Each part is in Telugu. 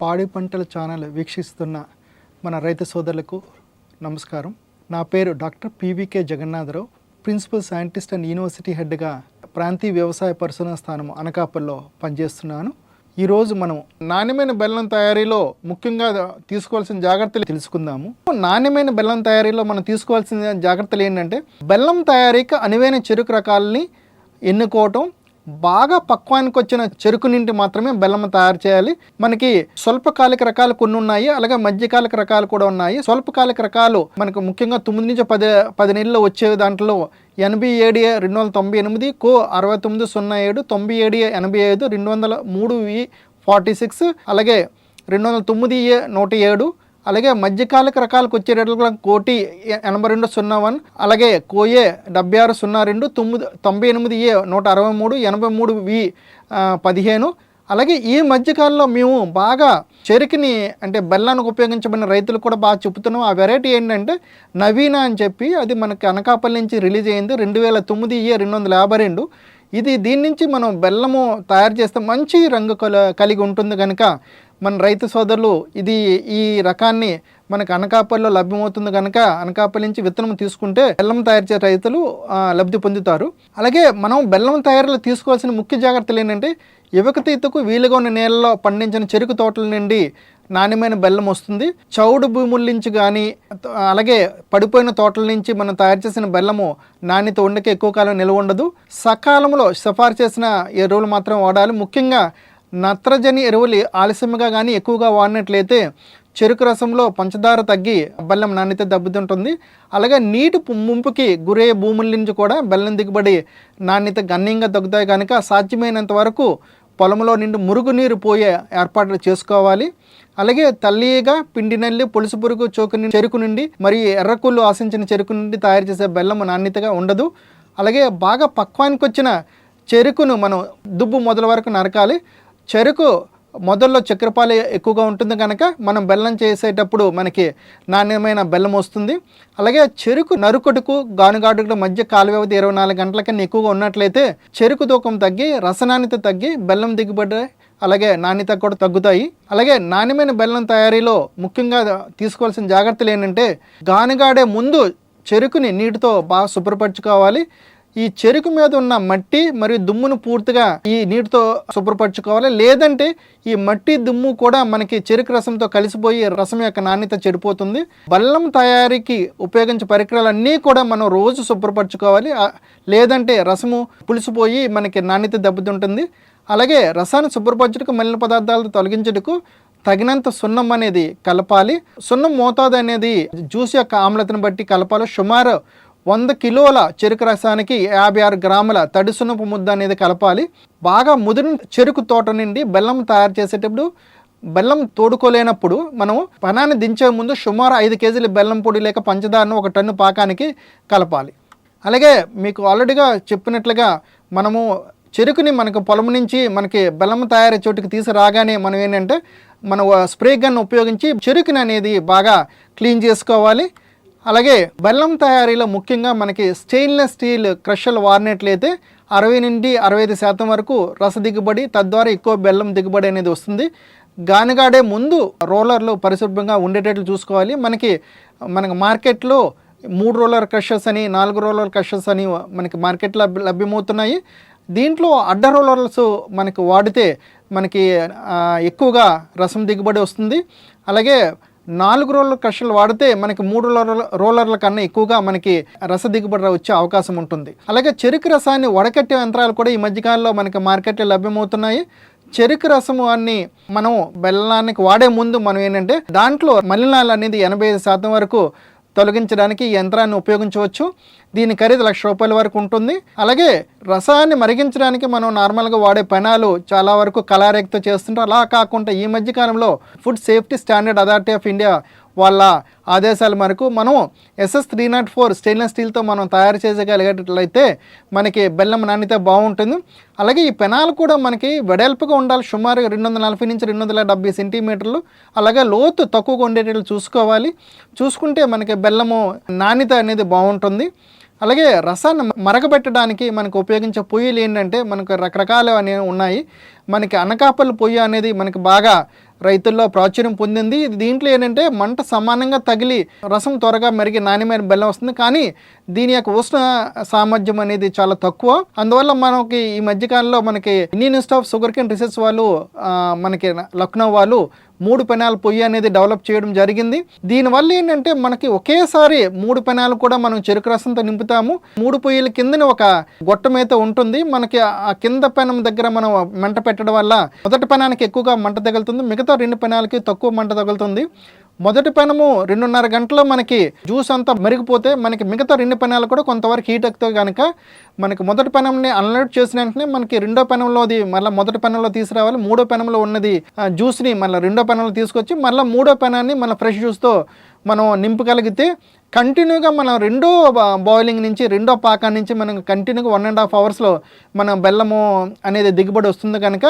పాడి పంటల ఛానల్ వీక్షిస్తున్న మన రైతు సోదరులకు నమస్కారం. నా పేరు doctor P V K Jagannatha Rao principal scientist and university హెడ్గా ప్రాంతీయ వ్యవసాయ పరిశోధన స్థానం అనకాపల్లో పనిచేస్తున్నాను. ఈరోజు మనం నాణ్యమైన బెల్లం తయారీలో ముఖ్యంగా తీసుకోవాల్సిన జాగ్రత్తలు తెలుసుకుందాము. నాణ్యమైన బెల్లం తయారీలో మనం తీసుకోవాల్సిన జాగ్రత్తలు ఏంటంటే బెల్లం తయారీకి అనువైన చెరుకు రకాలని ఎన్నుకోవటం బాగా పక్వానికి వచ్చిన చెరుకు నుండి మాత్రమే బెల్లం తయారు చేయాలి. మనకి స్వల్పకాలిక రకాలు కొన్ని ఉన్నాయి అలాగే మధ్యకాలిక రకాలు కూడా ఉన్నాయి. స్వల్పకాలిక రకాలు మనకు ముఖ్యంగా తొమ్మిది నుంచి పది పది నెలలు వచ్చే దాంట్లో ఎనభై ఏడు రెండు వందల తొంభై ఎనిమిది కో అరవై తొమ్మిది సున్నా ఏడు తొంభై ఏడు ఎనభై ఐదు రెండు వందల మూడు వి ఫార్టీ సిక్స్ అలాగే రెండు వందల తొమ్మిది ఏ నూట ఏడు అలాగే మధ్యకాలిక రకాలకు వచ్చేటట్లు కోటి ఎనభై రెండు సున్నా వన్ అలాగే కోఏ డెబ్బై ఆరు సున్నా రెండు తొమ్మిది తొంభై ఎనిమిది ఏ నూట అరవై మూడు ఎనభై మూడు వి పదిహేను. అలాగే ఈ మధ్యకాలంలో మేము బాగా చెరుకుని అంటే బెల్లానికి ఉపయోగించబడిన రైతులు కూడా బాగా చెప్తున్నాం ఆ వెరైటీ ఏంటంటే నవీన అని చెప్పి అది మనకి అనకాపల్లి నుంచి రిలీజ్ అయింది రెండు వేల తొమ్మిది ఏ రెండు వందల యాభై రెండు. ఇది దీని నుంచి మనం బెల్లము తయారు చేస్తే మంచి రంగు కల- కలిగి ఉంటుంది కనుక మన రైతు సోదరులు ఇది ఈ రకాన్ని మనకు అనకాపల్లిలో లభ్యమవుతుంది కనుక అనకాపల్లి నుంచి విత్తనం తీసుకుంటే బెల్లం తయారు చేసే రైతులు లబ్ధి పొందుతారు. అలాగే మనం బెల్లం తయారీలో తీసుకోవాల్సిన ముఖ్య జాగ్రత్తలు ఏంటంటే యువకతీతకు వీలుగా ఉన్న నేలలో పండించిన చెరుకు తోటల నుండి నాణ్యమైన బెల్లం వస్తుంది. చౌడు భూముల నుంచి కానీ అలాగే పడిపోయిన తోటల నుంచి మనం తయారు చేసిన బెల్లము నాణ్యత ఉండక ఎక్కువ కాలం నిల్వ ఉండదు. సకాలంలో సిఫారు చేసిన ఎరువులు మాత్రం వాడాలి. ముఖ్యంగా నత్రజని ఎరువులు ఆలస్యంగా కానీ ఎక్కువగా వాడినట్లయితే చెరుకు రసంలో పంచదార తగ్గి బెల్లం నాణ్యత దెబ్బతింటుంది. అలాగే నీటి ముంపుకి గురయ్యే భూముల నుంచి కూడా బెల్లం దిగుబడి నాణ్యత గణనీయంగా తగ్గుతాయి కనుక సాధ్యమైనంత వరకు పొలంలో నుండి మురుగునీరు పోయే ఏర్పాట్లు చేసుకోవాలి. అలాగే తల్లిగా పిండి నల్లి పులుసు పురుగు చోకు నుండి చెరుకు నుండి మరియు ఎర్రకుళ్ళు ఆశించిన చెరుకు నుండి తయారు చేసే బెల్లం నాణ్యతగా ఉండదు. అలాగే బాగా పక్వానికి వచ్చిన చెరుకును మనం దుబ్బు మొదల వరకు నరకాలి. చెరుకు మొదల్లో చక్కెరపాలు ఎక్కువగా ఉంటుంది కనుక మనం బెల్లం చేసేటప్పుడు మనకి నాణ్యమైన బెల్లం వస్తుంది. అలాగే చెరుకు నరుకొటుకు గానుగాడుకు మధ్య కాల వ్యవధి ఇరవై నాలుగు గంటల కన్నా ఎక్కువగా ఉన్నట్లయితే చెరుకు తూకం తగ్గి రసనాణ్యత తగ్గి బెల్లం దిగుబడి అలాగే నాణ్యత కూడా తగ్గుతాయి. అలాగే నాణ్యమైన బెల్లం తయారీలో ముఖ్యంగా తీసుకోవాల్సిన జాగ్రత్తలు ఏంటంటే గానుగాడే ముందు చెరుకుని నీటితో బాగా శుభ్రపరచుకోవాలి. ఈ చెరుకు మీద ఉన్న మట్టి మరియు దుమ్మును పూర్తిగా ఈ నీటితో శుభ్రపరచుకోవాలి. లేదంటే ఈ మట్టి దుమ్ము కూడా మనకి చెరుకు రసంతో కలిసిపోయి రసం యొక్క నాణ్యత చెడిపోతుంది. బల్లం తయారీకి ఉపయోగించే పరికరాలన్నీ కూడా మనం రోజు శుభ్రపరచుకోవాలి. లేదంటే రసము పులిసిపోయి మనకి నాణ్యత దెబ్బతింటుంది. అలాగే రసాన్ని శుభ్రపరచుటకు మలిన పదార్థాలతో తొలగించుటకు తగినంత సున్నం అనేది కలపాలి. సున్నం మోతాదు అనేది జ్యూస్ యొక్క ఆమ్లతను బట్టి కలపాలి. సుమారు వంద కిలోల చెరుకు రసానికి యాభై ఆరు గ్రాముల తడిసునపు ముద్ద అనేది కలపాలి. బాగా ముదిరిన చెరుకు తోట నుండి బెల్లం తయారు చేసేటప్పుడు బెల్లం తోడుకోలేనప్పుడు మనం పనాన్ని దించే ముందు సుమారు ఐదు కేజీల బెల్లం పొడి లేక పంచదారను ఒక టన్ను పాకానికి కలపాలి. అలాగే మీకు ఆల్రెడీగా చెప్పినట్లుగా మనము చెరుకుని మనకు పొలం నుంచి మనకి బెల్లం తయారీ చోటుకి తీసుకురాగానే మనం ఏంటంటే మన స్ప్రే గన్ ఉపయోగించి చెరుకుని అనేది బాగా క్లీన్ చేసుకోవాలి. అలాగే బెల్లం తయారీలో ముఖ్యంగా మనకి స్టెయిన్లెస్ స్టీల్ క్రషర్లు వాడినట్లయితే అరవై నుండి అరవై ఐదు శాతం వరకు రస దిగుబడి తద్వారా ఎక్కువ బెల్లం దిగుబడి అనేది వస్తుంది. గానుగాడే ముందు రోలర్లు పరిశుభ్రంగా ఉండేటట్లు చూసుకోవాలి. మనకి మనకి మార్కెట్లో మూడు రోలర్ క్రషర్స్ అని నాలుగు రోలర్ క్రషర్స్ అని మనకి మార్కెట్లో లభ్యమవుతున్నాయి. దీంట్లో అడ్డ రోలర్స్ మనకి వాడితే మనకి ఎక్కువగా రసం దిగుబడి వస్తుంది. అలాగే నాలుగు రోలర్ క్రషర్లు వాడితే మనకి మూడు రోలర్ రోలర్ల కన్నా ఎక్కువగా మనకి రస దిగుబడి వచ్చే అవకాశం ఉంటుంది. అలాగే చెరుకు రసాన్ని వడకట్టే యంత్రాలు కూడా ఈ మధ్యకాలంలో మనకి మార్కెట్లో లభ్యమవుతున్నాయి. చెరుకు రసము అన్ని మనం బెల్లానికి వాడే ముందు మనం ఏంటంటే దాంట్లో మలినాలు అనేది ఎనభై ఐదు శాతం వరకు తొలగించడానికి ఈ యంత్రాన్ని ఉపయోగించవచ్చు. దీని ఖరీదు లక్ష రూపాయల వరకు ఉంటుంది. అలాగే రసాన్ని మరిగించడానికి మనం నార్మల్గా వాడే పెనాలు చాలా వరకు కలారేక్తో చేస్తుంటారు. అలా కాకుండా ఈ మధ్య కాలంలో food safety standard authority of India వాళ్ళ ఆదేశాల మేరకు మనం SS three naught four stainless స్టీల్తో మనం తయారు చేయగలిగేటట్లయితే మనకి బెల్లం నాణ్యత బాగుంటుంది. అలాగే ఈ పెనాలు కూడా మనకి వెడల్పుగా ఉండాలి. సుమారు రెండు వందల నలభై నుంచి రెండు వందల డెబ్బై సెంటీమీటర్లు అలాగే లోతు తక్కువగా ఉండేటట్లు చూసుకోవాలి. చూసుకుంటే మనకి బెల్లము నాణ్యత అనేది బాగుంటుంది. అలాగే రసాన్ని మరగబెట్టడానికి మనకు ఉపయోగించే పొయ్యిలు ఏంటంటే మనకు రకరకాలు అనేవి ఉన్నాయి. మనకి అనకాపల్లి పొయ్యి అనేది మనకి బాగా రైతుల్లో ప్రాచుర్యం పొందింది. ఇది దీంట్లో ఏంటంటే మంట సమానంగా తగిలి రసం త్వరగా మెరిగి నాణ్యమైన బెల్లం వస్తుంది. కానీ దీని యొక్క ఉష్ణ సామర్థ్యం అనేది చాలా తక్కువ. అందువల్ల మనకి ఈ మధ్యకాలంలో మనకి Indian Institute of sugarcane research వాళ్ళు మనకి లక్నో వాళ్ళు మూడు పెనాల పొయ్యి అనేది డెవలప్ చేయడం జరిగింది. దీనివల్ల ఏంటంటే మనకి ఒకేసారి మూడు పెనాలు కూడా మనం చెరుకు రసంతో నింపుతాము. మూడు పొయ్యిల కిందన ఒక గొట్టం అయితే ఉంటుంది. మనకి ఆ కింద పెనం దగ్గర మనం మంట పెట్టడం వల్ల మొదటి పెనానికి ఎక్కువగా మంట తగులుతుంది. మిగతా రెండు పెనాలకి తక్కువ మంట తగులుతుంది. మొదటి పెనము రెండున్నర గంటలో మనకి జ్యూస్ అంతా మరిగిపోతే మనకి మిగతా రెండు పెనాలు కూడా కొంతవరకు హీట్ అవుతాయి కనుక మనకి మొదటి పెనంని అన్లోడ్ చేసిన వెంటనే మనకి రెండో పెనంలోది మళ్ళీ మొదటి పెనంలో తీసుకురావాలి మూడో పెనంలో ఉన్నది ఆ, జ్యూస్ని మళ్ళీ రెండో పెనంలో తీసుకొచ్చి మళ్ళీ మూడో పెనాన్ని మన ఫ్రెష్ జ్యూస్తో మనం నింపగలిగితే కంటిన్యూగా మనం రెండో బాయిలింగ్ నుంచి రెండో పాకా నుంచి మనం కంటిన్యూగా వన్ అండ్ హాఫ్ అవర్స్లో మన బెల్లము అనేది దిగుబడి వస్తుంది కనుక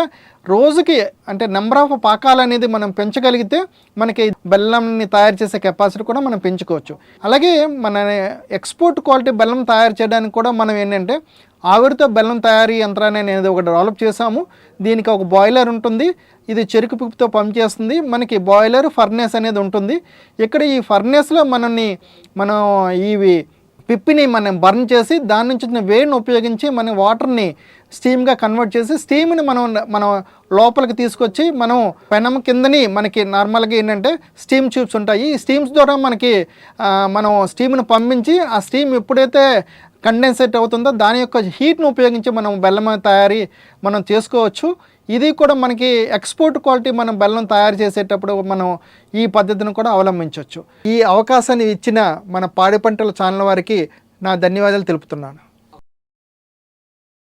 రోజుకి అంటే నెంబర్ ఆఫ్ పాకాలు అనేది మనం పెంచగలిగితే మనకి బెల్లంని తయారు చేసే కెపాసిటీ కూడా మనం పెంచుకోవచ్చు. అలాగే మన ఎక్స్పోర్ట్ క్వాలిటీ బెల్లం తయారు చేయడానికి కూడా మనం ఏంటంటే ఆవిరితో బెల్లం తయారీ యంత్రాన్ని అనేది ఒకటి డెవలప్ చేసాము దీనికి ఒక బాయిలర్ ఉంటుంది. ఇది చెరుకు పిప్పుతో పనిచేస్తుంది మనకి బాయిలర్ ఫర్నేస్ అనేది ఉంటుంది. ఇక్కడ ఈ ఫర్నేస్లో మనల్ని మనం ఇవి పిప్పిని మనం బర్న్ చేసి దాని నుంచి వచ్చిన వేడిని ఉపయోగించి మన వాటర్ని స్టీమ్గా కన్వర్ట్ చేసి స్టీమ్ని మనం మనం లోపలికి తీసుకొచ్చి మనం పెనం కిందని మనకి నార్మల్గా ఏంటంటే స్టీమ్ ట్యూబ్స్ ఉంటాయి. ఈ స్టీమ్స్ ద్వారా మనకి మనం స్టీమ్ని పంపించి ఆ స్టీమ్ ఎప్పుడైతే కండెన్సేట్ అవుతుందో దాని యొక్క హీట్ను ఉపయోగించి మనం బెల్లం తయారీ మనం చేసుకోవచ్చు. ఇది కూడా మనకి ఎక్స్పోర్ట్ క్వాలిటీ మనం బెల్లం తయారు చేసేటప్పుడు మనం ఈ పద్ధతిని కూడా అవలంబించవచ్చు. ఈ అవకాశాన్ని ఇచ్చిన మన పాడి పంటల ఛానల్ వారికి నా ధన్యవాదాలు తెలుపుతున్నాను.